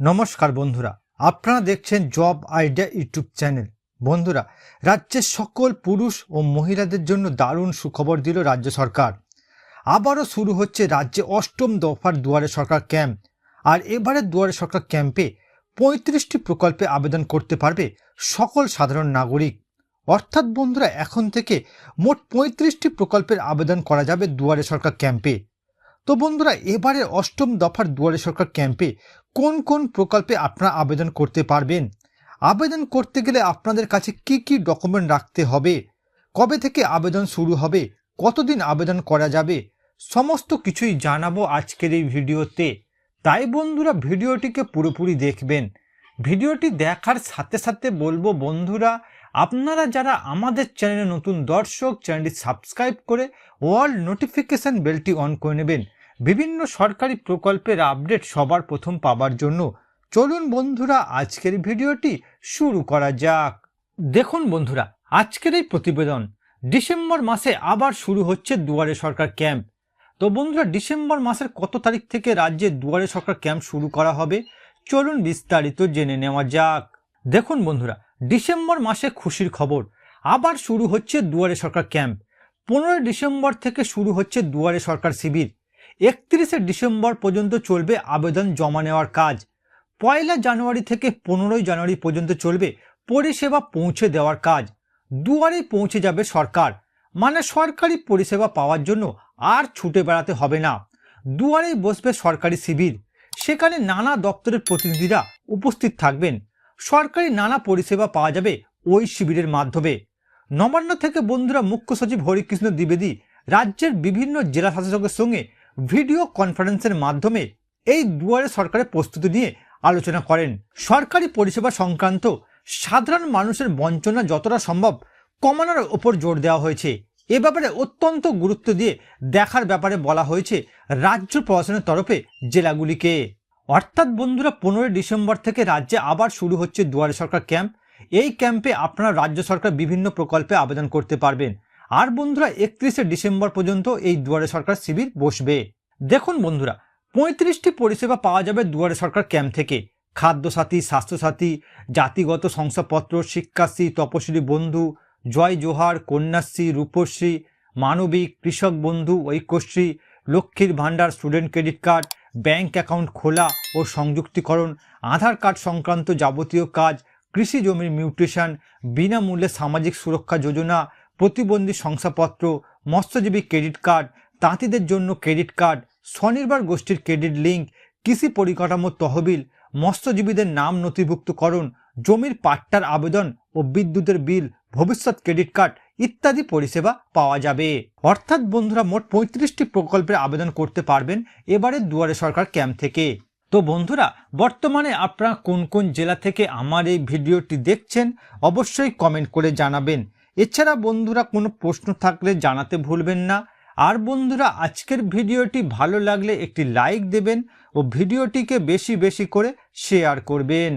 নমস্কার বন্ধুরা, আপনারা দেখছেন জব আইডিয়া ইউটিউব চ্যানেল। বন্ধুরা, রাজ্যের সকল পুরুষ ও মহিলাদের জন্য দারুণ সুখবর দিল রাজ্য সরকার। আবারও শুরু হচ্ছে রাজ্যে অষ্টম দফার দুয়ারে সরকার ক্যাম্প। আর এবারের দুয়ারে সরকার ক্যাম্পে পঁয়ত্রিশটি প্রকল্পে আবেদন করতে পারবে সকল সাধারণ নাগরিক। অর্থাৎ বন্ধুরা, এখন থেকে মোট পঁয়ত্রিশটি প্রকল্পের আবেদন করা যাবে দুয়ারে সরকার ক্যাম্পে। তো বন্ধুরা এবারে অষ্টম দফার দুয়ারে সরকার ক্যাম্পে কোন কোন প্রকল্পে আপনারা আবেদন করতে পারবেন? আবেদন করতে গেলে আপনাদের কাছে কি কি ডকুমেন্ট রাখতে হবে? কবে থেকে আবেদন শুরু হবে? কতদিন আবেদন করা যাবে? সমস্ত কিছুই জানাব আজকের এই ভিডিওতে। তাই বন্ধুরা, ভিডিওটিকে পুরোপুরি দেখবেন। ভিডিওটি দেখার সাথে সাথে বলব বন্ধুরা আপনারা যারা আমাদের চ্যানেলে নতুন দর্শক, চ্যানেলটি সাবস্ক্রাইব করে অল নোটিফিকেশন বেলটি অন করে নেবেন। বিভিন্ন সরকারি প্রকল্পের আপডেট সবার প্রথম পাবার জন্য। চলুন বন্ধুরা, আজকের ভিডিওটি শুরু করা যাক। দেখুন বন্ধুরা, আজকের এই প্রতিবেদন ডিসেম্বর মাসে আবার শুরু হচ্ছে দুয়ারে সরকার ক্যাম্প। তো বন্ধুরা, ডিসেম্বর মাসের কত তারিখ থেকে রাজ্যে দুয়ারে সরকার ক্যাম্প শুরু করা হবে? চলুন বিস্তারিত জেনে নেওয়া যাক। দেখুন বন্ধুরা ডিসেম্বর মাসে খুশির খবর। আবার শুরু হচ্ছে দুয়ারে সরকার ক্যাম্প। পনেরোই ডিসেম্বর থেকে শুরু হচ্ছে দুয়ারে সরকার শিবির। একত্রিশে ডিসেম্বর পর্যন্ত চলবে আবেদন জমা নেওয়ার কাজ। পয়লা জানুয়ারি থেকে পনেরোই জানুয়ারি পর্যন্ত চলবে পরিষেবা পৌঁছে দেওয়ার কাজ। দুয়ারে পৌঁছে যাবে সরকার। মানে সরকারি পরিষেবা পাওয়ার জন্য আর ছুটে বেড়াতে হবে না। দুয়ারেই বসবে সরকারি শিবির। সেখানে নানা দপ্তরের প্রতিনিধিরা উপস্থিত থাকবেন। সরকারি নানা পরিষেবা পাওয়া যাবে ওই শিবিরের মাধ্যমে। নবান্ন থেকে বন্ধুরা মুখ্য সচিব হরিকৃষ্ণ দ্বিবেদী রাজ্যের বিভিন্ন জেলা শাসকের সঙ্গে ভিডিও কনফারেন্সের মাধ্যমে এই দুয়ারে সরকারের প্রস্তুতি নিয়ে আলোচনা করেন। সরকারি পরিষেবা সংক্রান্ত সাধারণ মানুষের বঞ্চনা যতটা সম্ভব কমানোর ওপর জোর দেওয়া হয়েছে। এ ব্যাপারে অত্যন্ত গুরুত্ব দিয়ে দেখার ব্যাপারে বলা হয়েছে রাজ্য প্রশাসনের তরফে জেলাগুলিকে। অর্থাৎ বন্ধুরা, পনেরোই ডিসেম্বর থেকে রাজ্যে আবার শুরু হচ্ছে দুয়ারে সরকার ক্যাম্প। এই ক্যাম্পে আপনারা রাজ্য সরকার বিভিন্ন প্রকল্পে আবেদন করতে পারবেন। আর বন্ধুরা, একত্রিশে ডিসেম্বর পর্যন্ত এই দুয়ারে সরকার শিবির বসবে। দেখুন বন্ধুরা, পঁয়ত্রিশটি পরিষেবা পাওয়া যাবে দুয়ারে সরকার ক্যাম্প থেকে। খাদ্যসাথী, স্বাস্থ্যসাথী, জাতিগত শংসাপত্র, শিক্ষাশ্রী, তপশিলি বন্ধু, জয় জোহার, কন্যাশ্রী, রূপশ্রী, মানবিক, কৃষক বন্ধু, ঐক্যশ্রী, লক্ষ্মীর ভাণ্ডার, student credit card bank account খোলা ও সংযুক্তিকরণ, আধার কার্ড সংক্রান্ত যাবতীয় কাজ, কৃষি জমির মিউটেশন, বিনামূল্যে সামাজিক সুরক্ষা যোজনা, প্রতিবন্ধী শংসাপত্র, মৎস্যজীবী ক্রেডিট কার্ড, তাঁতিদের জন্য ক্রেডিট কার্ড, স্বনির্ভর গোষ্ঠীর ক্রেডিট লিঙ্ক, কৃষি পরিকাঠামো তহবিল, মৎস্যজীবীদের নাম নথিভুক্তকরণ, জমির পাট্টার আবেদন ও বিদ্যুতের বিল, ভবিষ্যৎ ক্রেডিট কার্ড ইত্যাদি পরিষেবা পাওয়া যাবে। অর্থাৎ বন্ধুরা, মোট পঁয়ত্রিশটি প্রকল্পের আবেদন করতে পারবেন এবারে দুয়ারে সরকার ক্যাম্প থেকে। তো বন্ধুরা, বর্তমানে আপনারা কোন কোন জেলা থেকে আমার এই ভিডিওটি দেখছেন, অবশ্যই কমেন্ট করে জানাবেন। এছাড়া বন্ধুরা, কোনো প্রশ্ন থাকলে জানাতে ভুলবেন না। আর বন্ধুরা, আজকের ভিডিওটি ভালো লাগলে একটি লাইক দেবেন ও ভিডিওটিকে বেশি বেশি করে শেয়ার করবেন।